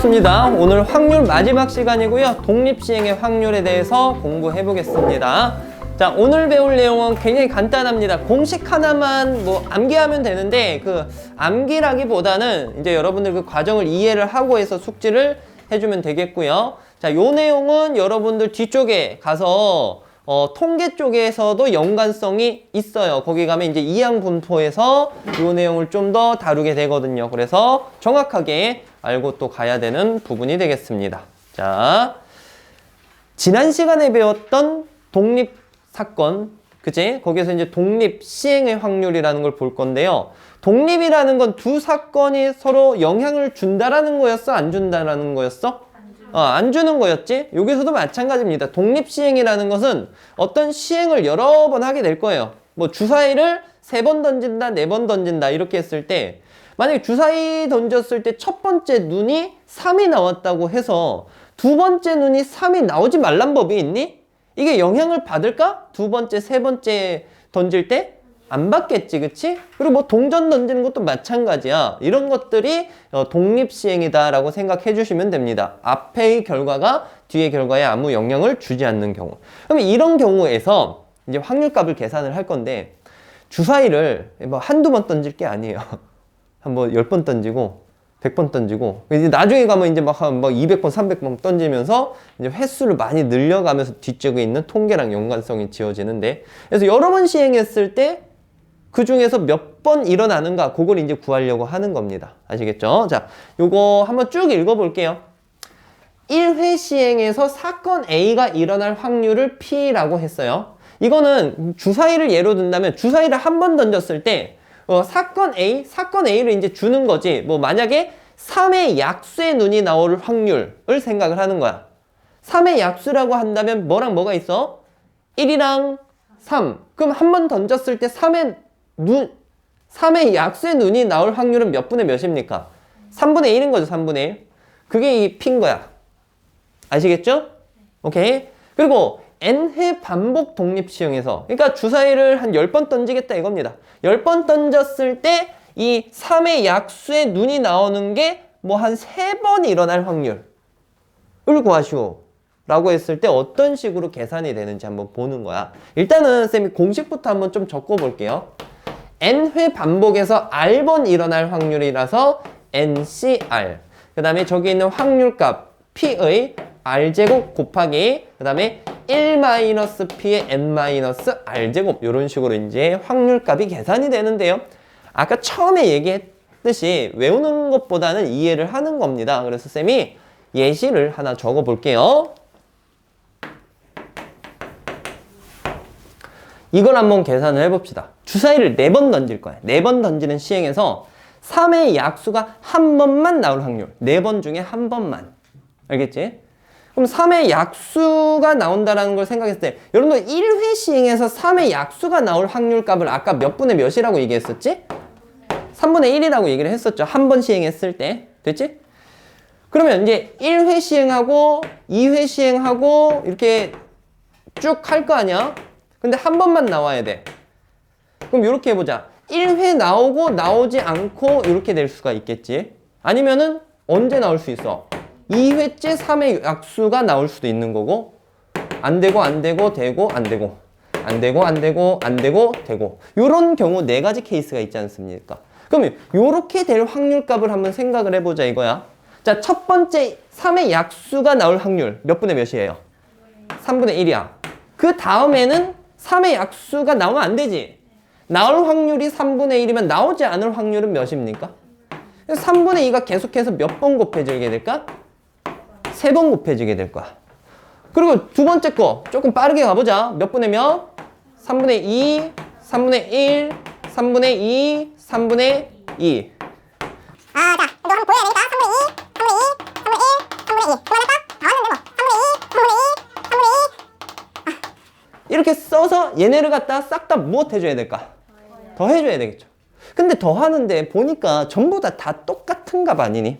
반갑습니다. 오늘 확률 마지막 시간이고요. 독립시행의 확률에 대해서 공부해 보겠습니다. 자, 오늘 배울 내용은 굉장히 간단합니다. 공식 하나만 뭐 암기하면 되는데 그 암기라기보다는 이제 여러분들 그 과정을 이해를 하고 해서 숙지를 해주면 되겠고요. 자, 요 내용은 여러분들 뒤쪽에 가서 어, 통계 쪽에서도 연관성이 있어요. 거기 가면 이제 이항 분포에서 요 내용을 좀 더 다루게 되거든요. 그래서 정확하게 알고 또 가야 되는 부분이 되겠습니다. 자, 지난 시간에 배웠던 독립 사건, 그치? 거기서 이제 독립 시행의 확률이라는 걸 볼 건데요. 독립이라는 건 두 사건이 서로 영향을 준다라는 거였어? 안 준다라는 거였어? 어, 안 주는 거였지? 여기서도 마찬가지입니다. 독립 시행이라는 것은 어떤 시행을 여러 번 하게 될 거예요. 뭐 주사위를 세 번 던진다, 네 번 던진다 이렇게 했을 때 만약에 주사위 던졌을 때 첫 번째 눈이 3이 나왔다고 해서 두 번째 눈이 3이 나오지 말란 법이 있니? 이게 영향을 받을까? 두 번째, 세 번째 던질 때? 안 받겠지, 그치? 그리고 뭐 동전 던지는 것도 마찬가지야. 이런 것들이 어, 독립시행이다라고 생각해 주시면 됩니다. 앞의 결과가 뒤의 결과에 아무 영향을 주지 않는 경우. 그럼 이런 경우에서 이제 확률값을 계산을 할 건데 주사위를 뭐 한두 번 던질 게 아니에요. 한번 열번 던지고 100번 던지고 이제 나중에 가면 이제 막한뭐 200번, 300번 던지면서 이제 횟수를 많이 늘려가면서 뒤쪽에 있는 통계랑 연관성이 지어지는데 그래서 여러 번 시행했을 때 그 중에서 몇 번 일어나는가 그걸 이제 구하려고 하는 겁니다. 아시겠죠? 자, 요거 한번 쭉 읽어 볼게요. 1회 시행에서 사건 A가 일어날 확률을 P라고 했어요. 이거는 주사위를 예로 든다면 주사위를 한 번 던졌을 때 어, 사건 A, 사건 A를 이제 주는 거지. 뭐 만약에 3의 약수의 눈이 나올 확률을 생각을 하는 거야. 3의 약수라고 한다면 뭐랑 뭐가 있어? 1이랑 3. 그럼 한 번 던졌을 때 3의 눈, 3의 약수의 눈이 나올 확률은 몇 분의 몇입니까? 3분의 1인 거죠, 3분의 1. 그게 이 P인 거야. 아시겠죠? 오케이. 그리고 n회 반복 독립 시행에서 그러니까 주사위를 한 10번 던지겠다 이겁니다. 10번 던졌을 때이 3의 약수의 눈이 나오는 게 뭐한 3번 일어날 확률을 구하시오. 라고 했을 때 어떤 식으로 계산이 되는지 한번 보는 거야. 일단은 쌤이 공식부터 한번 좀 적어 볼게요. n회 반복에서 r번 일어날 확률이라서 ncr. 그 다음에 저기 있는 확률값 p의 r제곱 곱하기 그 다음에 1-p의 n-r제곱 이런 식으로 이제 확률값이 계산이 되는데요. 아까 처음에 얘기했듯이 외우는 것보다는 이해를 하는 겁니다. 그래서 쌤이 예시를 하나 적어 볼게요. 이걸 한번 계산을 해봅시다. 주사위를 4번 던질 거야. 4번 던지는 시행에서 3의 약수가 한 번만 나올 확률. 4번 중에 한 번만. 알겠지? 그럼 3의 약수가 나온다라는 걸 생각했을 때 여러분들 1회 시행에서 3의 약수가 나올 확률 값을 아까 몇 분의 몇이라고 얘기했었지? 3분의 1이라고 얘기를 했었죠. 한 번 시행했을 때. 됐지? 그러면 이제 1회 시행하고 2회 시행하고 이렇게 쭉 할 거 아니야? 근데 한 번만 나와야 돼. 그럼 이렇게 해보자. 1회 나오고 나오지 않고 이렇게 될 수가 있겠지. 아니면은 언제 나올 수 있어? 2회째 3의 약수가 나올 수도 있는 거고 안 되고 안 되고 되고 안 되고 안 되고 안 되고 안 되고 되고 이런 경우 네 가지 케이스가 있지 않습니까? 그러면 이렇게 될 확률값을 한번 생각을 해보자 이거야. 자, 첫 번째 3의 약수가 나올 확률 몇 분의 몇이에요? 3분의 1이야. 그 다음에는 3의 약수가 나오면 안 되지. 나올 확률이 3분의 1이면 나오지 않을 확률은 몇입니까? 3분의 2가 계속해서 몇 번 곱해지게 될까? 세 번 곱해지게 될 거야. 그리고 두 번째 거 조금 빠르게 가보자. 몇 분의 몇? 3분의 2, 3분의 1, 3분의 2, 3분의 2. 아, 자, 이거 한번 보여야 되니까 3분의 2, 3분의 2, 3분의 1, 3분의 2. 그만할까? 다 왔는데 뭐. 3분의 2, 3분의 2, 3분의 2. 이렇게 써서 얘네를 갖다 싹 다 무엇 해줘야 될까? 더 해줘야 되겠죠. 근데 더 하는데 보니까 전부 다 다 똑같은 값 아니니?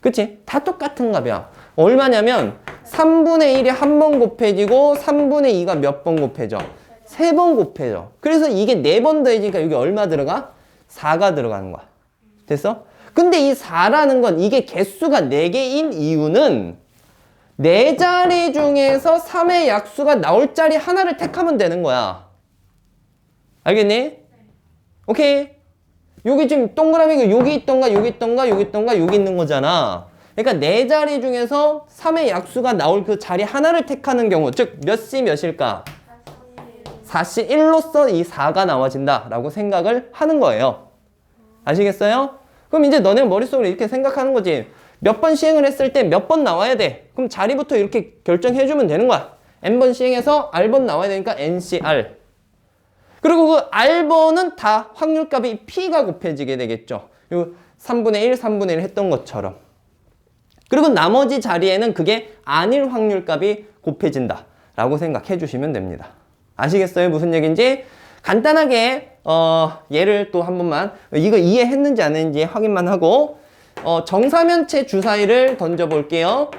그치? 다 똑같은 값이야. 얼마냐면 3분의 1이 한 번 곱해지고 3분의 2가 몇 번 곱해져? 세 번 곱해져. 그래서 이게 네 번 더해지니까 여기 얼마 들어가? 4가 들어가는 거야. 됐어? 근데 이 4라는 건 이게 개수가 4개인 이유는 네 자리 중에서 3의 약수가 나올 자리 하나를 택하면 되는 거야. 알겠니? 오케이. 여기 지금 동그라미가 여기 있던가 여기 있던가 여기 있던가 여기 있는 거잖아. 그러니까 네 자리 중에서 3의 약수가 나올 그 자리 하나를 택하는 경우 즉 몇 시 몇일까? 4시 1로서 이 4가 나와진다 라고 생각을 하는 거예요. 아시겠어요? 그럼 이제 너네 머릿속으로 이렇게 생각하는 거지. 몇 번 시행을 했을 때 몇 번 나와야 돼. 그럼 자리부터 이렇게 결정해주면 되는 거야. n번 시행해서 r번 나와야 되니까 ncr. 그리고 그 r번은 다 확률값이 p가 곱해지게 되겠죠. 요 3분의 1, 3분의 1 했던 것처럼. 그리고 나머지 자리에는 그게 아닐 확률값이 곱해진다. 라고 생각해 주시면 됩니다. 아시겠어요? 무슨 얘기인지? 간단하게, 어, 예를 또 한 번만, 이거 이해했는지 안 했는지 확인만 하고, 어, 정사면체 주사위를 던져 볼게요.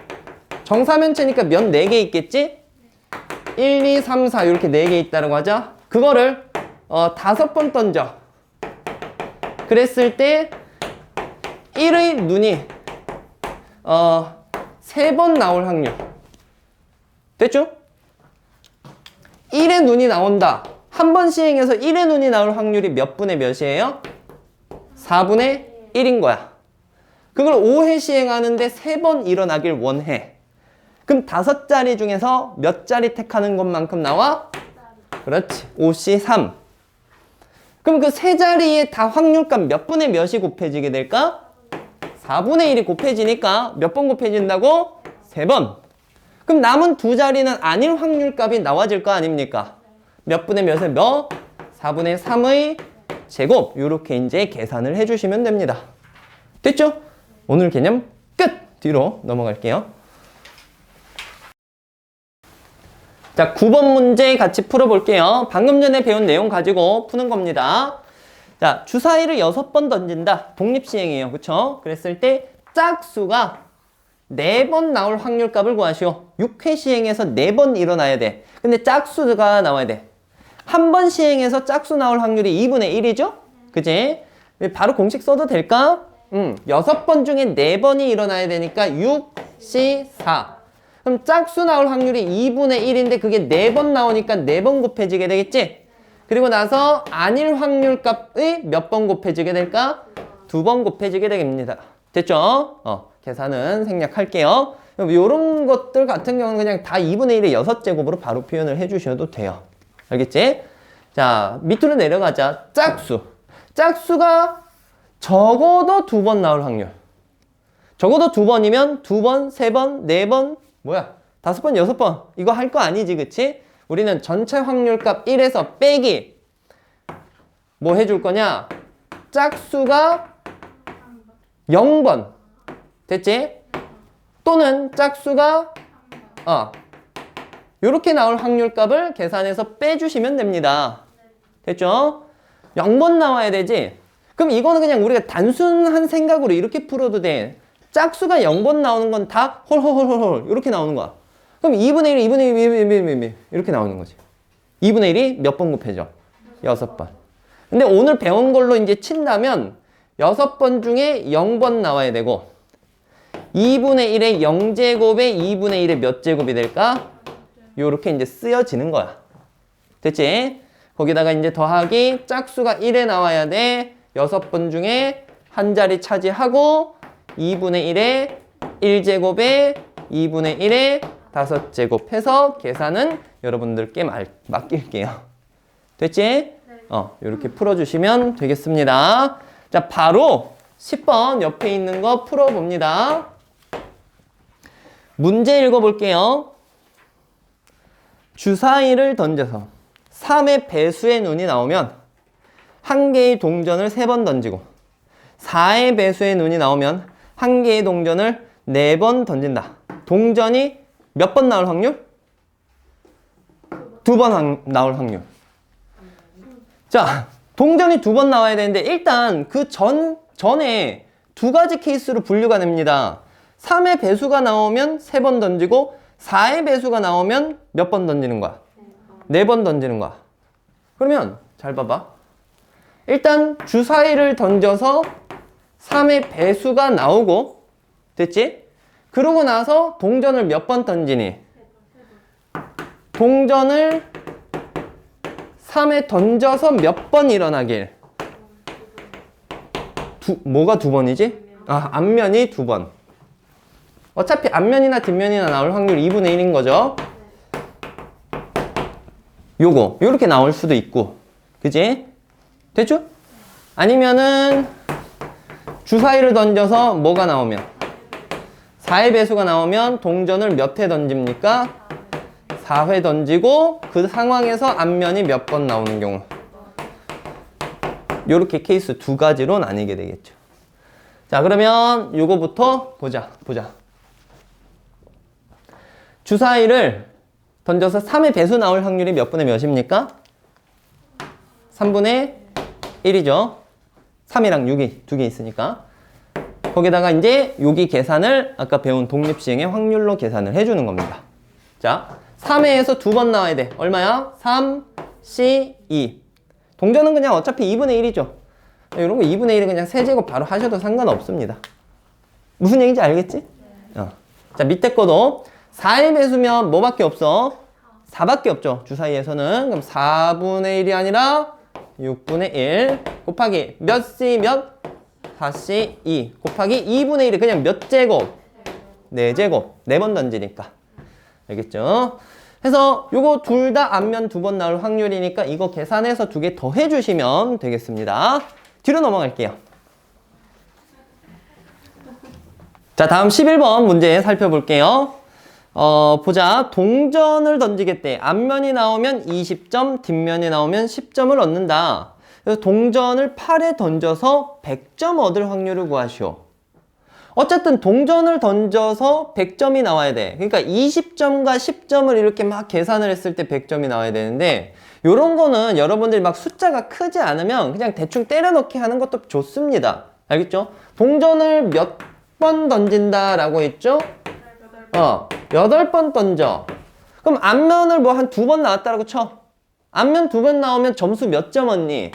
정사면체니까 면 4개 있겠지? 1, 2, 3, 4 이렇게 4개 있다고 하죠? 그거를, 어, 다섯 번 던져. 그랬을 때, 1의 눈이 어, 세 번 나올 확률. 됐죠? 1의 눈이 나온다. 한 번 시행해서 1의 눈이 나올 확률이 몇 분의 몇이에요? 4분의 1인 거야. 그걸 5회 시행하는데 세 번 일어나길 원해. 그럼 다섯 자리 중에서 몇 자리 택하는 것만큼 나와? 그렇지. 5C 3. 그럼 그 세 자리에 다 확률값 몇 분의 몇이 곱해지게 될까? 4분의 1이 곱해지니까 몇 번 곱해진다고? 3번. 그럼 남은 두 자리는 아닐 확률값이 나와질 거 아닙니까? 몇 분의 몇에 몇? 4분의 3의 제곱. 이렇게 이제 계산을 해주시면 됩니다. 됐죠? 오늘 개념 끝! 뒤로 넘어갈게요. 자, 9번 문제 같이 풀어볼게요. 방금 전에 배운 내용 가지고 푸는 겁니다. 자, 주사위를 여섯 번 던진다. 독립시행이에요. 그쵸? 그랬을 때 짝수가 네 번 나올 확률 값을 구하시오. 6회 시행해서 네 번 일어나야 돼. 근데 짝수가 나와야 돼. 한 번 시행해서 짝수 나올 확률이 2분의 1이죠? 그지? 바로 공식 써도 될까? 음, 여섯 번 중에 네 번이 일어나야 되니까 6, C, 4. 그럼 짝수 나올 확률이 2분의 1인데 그게 네 번 나오니까 네 번 곱해지게 되겠지? 그리고 나서 아닐 확률 값이 몇번 곱해지게 될까? 두 번 곱해지게 됩니다. 됐죠? 어, 계산은 생략할게요. 이런 것들 같은 경우는 그냥 다 2분의 1의 6제곱으로 바로 표현을 해주셔도 돼요. 알겠지? 자, 밑으로 내려가자. 짝수. 짝수가 적어도 두 번 나올 확률. 적어도 두 번이면 두 번, 세 번, 네 번, 뭐야? 다섯 번, 여섯 번. 이거 할 거 아니지, 그치? 우리는 전체 확률값 1에서 빼기. 뭐 해줄 거냐? 짝수가 0번. 됐지? 또는 짝수가, 어, 요렇게 나올 확률값을 계산해서 빼주시면 됩니다. 됐죠? 0번 나와야 되지? 그럼 이거는 그냥 우리가 단순한 생각으로 이렇게 풀어도 돼. 짝수가 0번 나오는 건 다 홀홀홀홀 이렇게 나오는 거야. 그럼 2분의 1, 2분의 1, 2분의 1, 2분의 1 이렇게 나오는 거지. 2분의 1이 몇 번 곱해져? 6번. 근데 오늘 배운 걸로 이제 친다면 6번 중에 0번 나와야 되고 2분의 1의 0제곱에 2분의 1의 몇 제곱이 될까? 요렇게 이제 쓰여지는 거야. 됐지? 거기다가 이제 더하기 짝수가 1에 나와야 돼. 6번 중에 한 자리 차지하고 2분의 1에 1제곱에 2분의 1 에 5제곱 해서 계산은 여러분들께 말, 맡길게요. 됐지? 어, 이렇게 풀어주시면 되겠습니다. 자, 바로 10번 옆에 있는 거 풀어봅니다. 문제 읽어볼게요. 주사위를 던져서 3의 배수의 눈이 나오면 한 개의 동전을 세번 던지고 4의 배수의 눈이 나오면 한 개의 동전을 네번 던진다. 동전이 몇 번 나올 확률? 두 번 나올 확률. 자, 동전이 두 번 나와야 되는데 일단 그 전, 전에 두 가지 케이스로 분류가 됩니다. 3의 배수가 나오면 세 번 던지고 4의 배수가 나오면 몇 번 던지는 거야? 네 번 던지는 거야. 그러면 잘 봐봐. 일단 주사위를 던져서 3의 배수가 나오고 됐지? 그러고 나서 동전을 몇 번 던지니? 동전을 3에 던져서 몇 번 일어나길? 두, 뭐가 두 번이지? 아, 앞면이 두 번. 어차피 앞면이나 뒷면이나 나올 확률 2분의 1인 거죠? 요거, 요렇게 나올 수도 있고. 그지? 됐죠? 아니면은 주사위를 던져서 뭐가 나오면? 4의 배수가 나오면 동전을 몇 회 던집니까? 4회 던지고 그 상황에서 앞면이 몇 번 나오는 경우. 요렇게 케이스 두 가지로 나뉘게 되겠죠. 자, 그러면 요거부터 보자. 보자. 주사위를 던져서 3의 배수 나올 확률이 몇 분의 몇입니까? 3분의 1이죠. 3이랑 6이 두 개 있으니까. 거기다가 이제 여기 계산을 아까 배운 독립시행의 확률로 계산을 해주는 겁니다. 자, 3회에서 두 번 나와야 돼. 얼마야? 3, C, 2. 동전은 그냥 어차피 2분의 1이죠. 이런 거 2분의 1은 그냥 세제곱 바로 하셔도 상관없습니다. 무슨 얘기인지 알겠지? 어. 자, 밑에 거도 4의 배수면 뭐밖에 없어? 4밖에 없죠. 주사위에서는. 그럼 4분의 1이 아니라 6분의 1 곱하기 몇 C 몇? 4C 2 곱하기 2분의 1이 그냥 몇 제곱? 4제곱. 4번 던지니까. 알겠죠? 그래서 요거 둘 다 앞면 두 번 나올 확률이니까 이거 계산해서 두 개 더 해주시면 되겠습니다. 뒤로 넘어갈게요. 자, 다음 11번 문제 살펴볼게요. 어, 보자. 동전을 던지겠대. 앞면이 나오면 20점, 뒷면이 나오면 10점을 얻는다. 그래서 동전을 8에 던져서 100점 얻을 확률을 구하시오. 어쨌든 동전을 던져서 100점이 나와야 돼. 그러니까 20점과 10점을 이렇게 막 계산을 했을 때 100점이 나와야 되는데 요런 거는 여러분들이 막 숫자가 크지 않으면 그냥 대충 때려 넣기 하는 것도 좋습니다. 알겠죠? 동전을 몇 번 던진다 라고 했죠? 어, 8번 던져. 그럼 앞면을 뭐 한 두 번 나왔다라고 쳐. 앞면 두 번 나오면 점수 몇 점 얻니?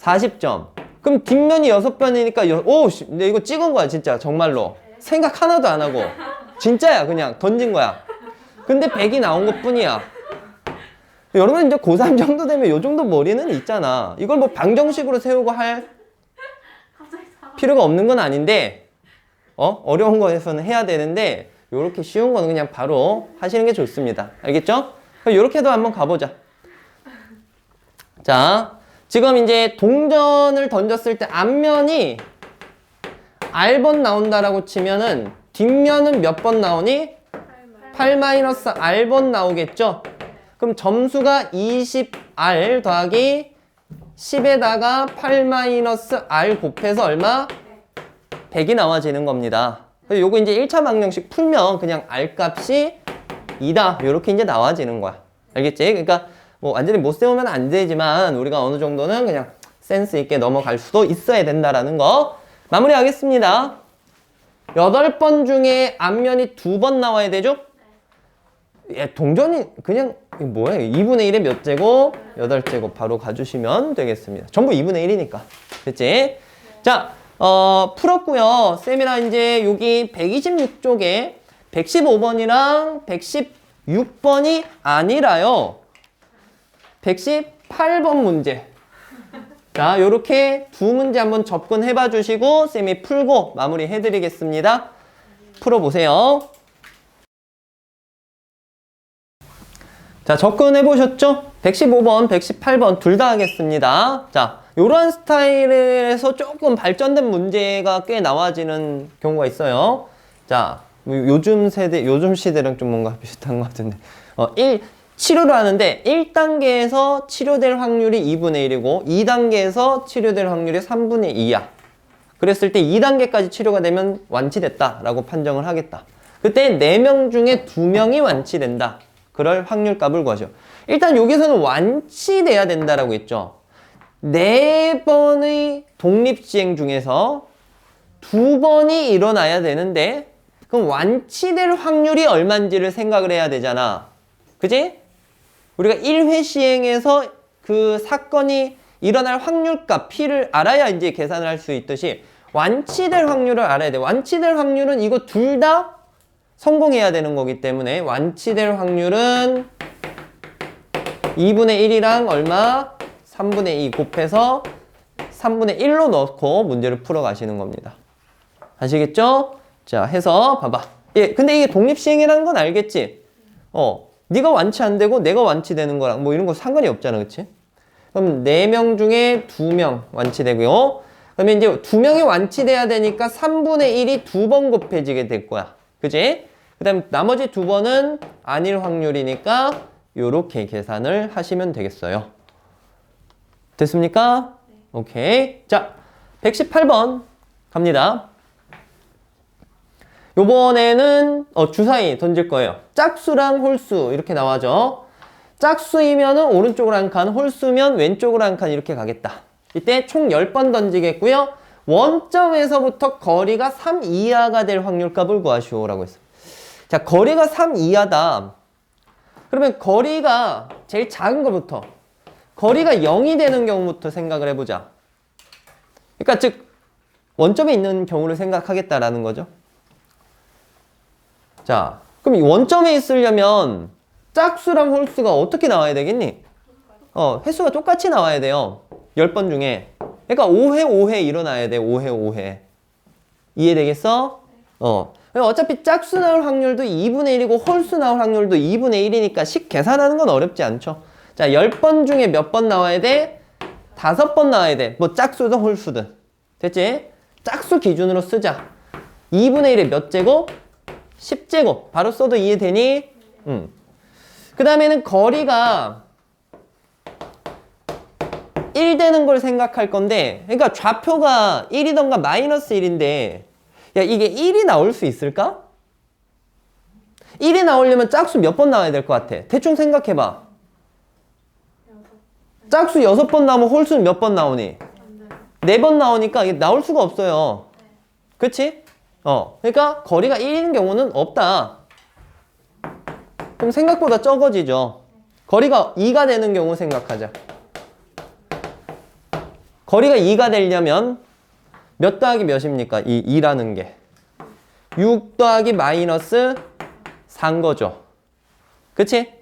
40점. 그럼 뒷면이 6번이니까 오, 씨, 근데 이거 찍은 거야, 진짜. 정말로. 생각 하나도 안 하고. 진짜야, 그냥 던진 거야. 근데 100이 나온 것 뿐이야. 여러분 이제 고3 정도 되면 요 정도 머리는 있잖아. 이걸 뭐 방정식으로 세우고 할 필요가 없는 건 아닌데, 어? 어려운 거에서는 해야 되는데, 요렇게 쉬운 거는 그냥 바로 하시는 게 좋습니다. 알겠죠? 그럼 요렇게도 한번 가보자. 자, 지금 이제 동전을 던졌을 때 앞면이 R번 나온다라고 치면은 뒷면은 몇 번 나오니? 8-R번 나오겠죠? 그럼 점수가 20R 더하기 10에다가 8-R 곱해서 얼마? 100이 나와지는 겁니다. 그래서 요거 이제 1차 방정식 풀면 그냥 R 값이 2다. 요렇게 이제 나와지는 거야. 알겠지? 그러니까 뭐 완전히 못 세우면 안 되지만 우리가 어느 정도는 그냥 센스 있게 넘어갈 수도 있어야 된다라는 거 마무리하겠습니다. 8번 중에 앞면이 두 번 나와야 되죠? 예, 동전이 그냥 뭐야? 2분의 1에 몇 제곱? 8제곱 바로 가주시면 되겠습니다. 전부 2분의 1이니까. 됐지? 자, 어, 풀었고요. 쌤이랑 이제 여기 126쪽에 115번이랑 116번이 아니라요. 118번 문제. 자, 요렇게 두 문제 한번 접근해 봐 주시고 쌤이 풀고 마무리 해 드리겠습니다. 풀어 보세요. 자, 접근해 보셨죠? 115번, 118번 둘 다 하겠습니다. 자, 요런 스타일에서 조금 발전된 문제가 꽤 나와지는 경우가 있어요. 자, 뭐 요즘 세대, 요즘 시대랑 좀 뭔가 비슷한 것 같은데. 어, 1, 치료를 하는데 1단계에서 치료될 확률이 2분의 1이고 2단계에서 치료될 확률이 3분의 2야. 그랬을 때 2단계까지 치료가 되면 완치됐다라고 판정을 하겠다. 그때 4명 중에 2명이 완치된다. 그럴 확률 값을 구하죠. 일단 여기서는 완치돼야 된다라고 했죠. 네 번의 독립시행 중에서 두 번이 일어나야 되는데 그럼 완치될 확률이 얼마인지를 생각을 해야 되잖아. 그지? 우리가 1회 시행에서 그 사건이 일어날 확률값 P를 알아야 이제 계산을 할 수 있듯이 완치될 확률을 알아야 돼. 완치될 확률은 이거 둘 다 성공해야 되는 거기 때문에 완치될 확률은 2분의 1이랑 얼마? 3분의 2 곱해서 3분의 1로 넣고 문제를 풀어 가시는 겁니다. 아시겠죠? 자, 해서 봐봐. 예, 근데 이게 독립시행이라는 건 알겠지? 어, 네가 완치 안 되고 내가 완치되는 거랑 뭐 이런 거 상관이 없잖아, 그치? 그럼 4명 중에 2명 완치되고요. 그러면 이제 2명이 완치돼야 되니까 3분의 1이 두 번 곱해지게 될 거야. 그지? 그 다음 나머지 두 번은 아닐 확률이니까 요렇게 계산을 하시면 되겠어요. 됐습니까? 오케이. 자, 118번 갑니다. 요번에는 어, 주사위 던질 거예요. 짝수랑 홀수 이렇게 나와죠. 짝수이면은 오른쪽으로 한 칸, 홀수면 왼쪽으로 한 칸 이렇게 가겠다. 이때 총 10번 던지겠고요. 원점에서부터 거리가 3 이하가 될 확률값을 구하시오 라고 했어요. 자, 거리가 3 이하다. 그러면 거리가 제일 작은 것부터 거리가 0이 되는 경우부터 생각을 해보자. 그러니까 즉 원점에 있는 경우를 생각하겠다라는 거죠. 자, 그럼 이 원점에 있으려면 짝수랑 홀수가 어떻게 나와야 되겠니? 어, 횟수가 똑같이 나와야 돼요. 10번 중에. 그러니까 5회 5회 일어나야 돼. 5회 5회. 이해되겠어? 어. 어차피 짝수 나올 확률도 2분의 1이고 홀수 나올 확률도 2분의 1이니까 식 계산하는 건 어렵지 않죠. 자, 10번 중에 몇 번 나와야 돼? 5번 나와야 돼. 뭐 짝수든 홀수든. 됐지? 짝수 기준으로 쓰자. 2분의 1의 몇 제곱? 10제곱. 바로 써도 이해되니? 음. 그 다음에는 거리가 1 되는 걸 생각할 건데, 그러니까 좌표가 1이던가 마이너스 1인데, 야, 이게 1이 나올 수 있을까? 1이 나오려면 짝수 몇 번 나와야 될 것 같아? 대충 생각해봐. 짝수 6번 나오면 홀수는 몇 번 나오니? 4번 나오니까 이게 나올 수가 없어요. 그치? 어. 그러니까 거리가 1인 경우는 없다. 그럼 생각보다 적어지죠. 거리가 2가 되는 경우 생각하자. 거리가 2가 되려면 몇 더하기 몇입니까? 이 2라는 게. 6 더하기 마이너스 4인 거죠. 그치?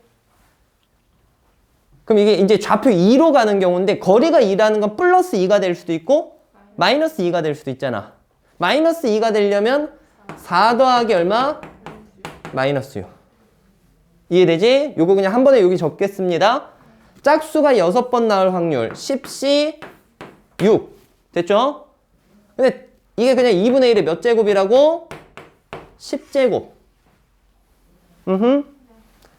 그럼 이게 이제 좌표 2로 가는 경우인데 거리가 2라는 건 플러스 2가 될 수도 있고 마이너스 2가 될 수도 있잖아. 마이너스 2가 되려면 4 더하기 얼마? 마이너스 6. 이해되지? 요거 그냥 한 번에 여기 적겠습니다. 짝수가 6번 나올 확률 10C 6. 됐죠? 근데 이게 그냥 2분의 1의 몇 제곱이라고? 10제곱. 음흠.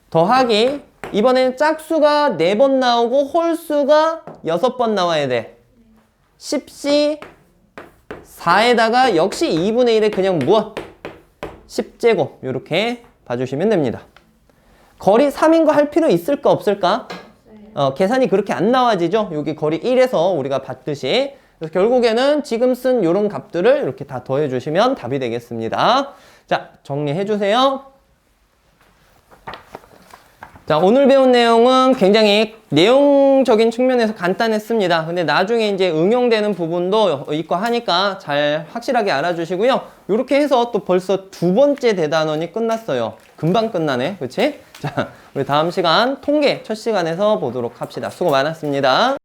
더하기 이번에는 짝수가 4번 나오고 홀수가 6번 나와야 돼. 10C 4에다가 역시 2분의 1에 그냥 무엇? 10제곱 이렇게 봐주시면 됩니다. 거리 3인 거 할 필요 있을까 없을까? 어, 계산이 그렇게 안 나와지죠? 여기 거리 1에서 우리가 봤듯이. 그래서 결국에는 지금 쓴 이런 값들을 이렇게 다 더해주시면 답이 되겠습니다. 자, 정리해주세요. 자, 오늘 배운 내용은 굉장히 내용적인 측면에서 간단했습니다. 근데 나중에 이제 응용되는 부분도 있고 하니까 잘 확실하게 알아주시고요. 이렇게 해서 또 벌써 두 번째 대단원이 끝났어요. 금방 끝나네. 그치? 자, 우리 다음 시간 통계 첫 시간에서 보도록 합시다. 수고 많았습니다.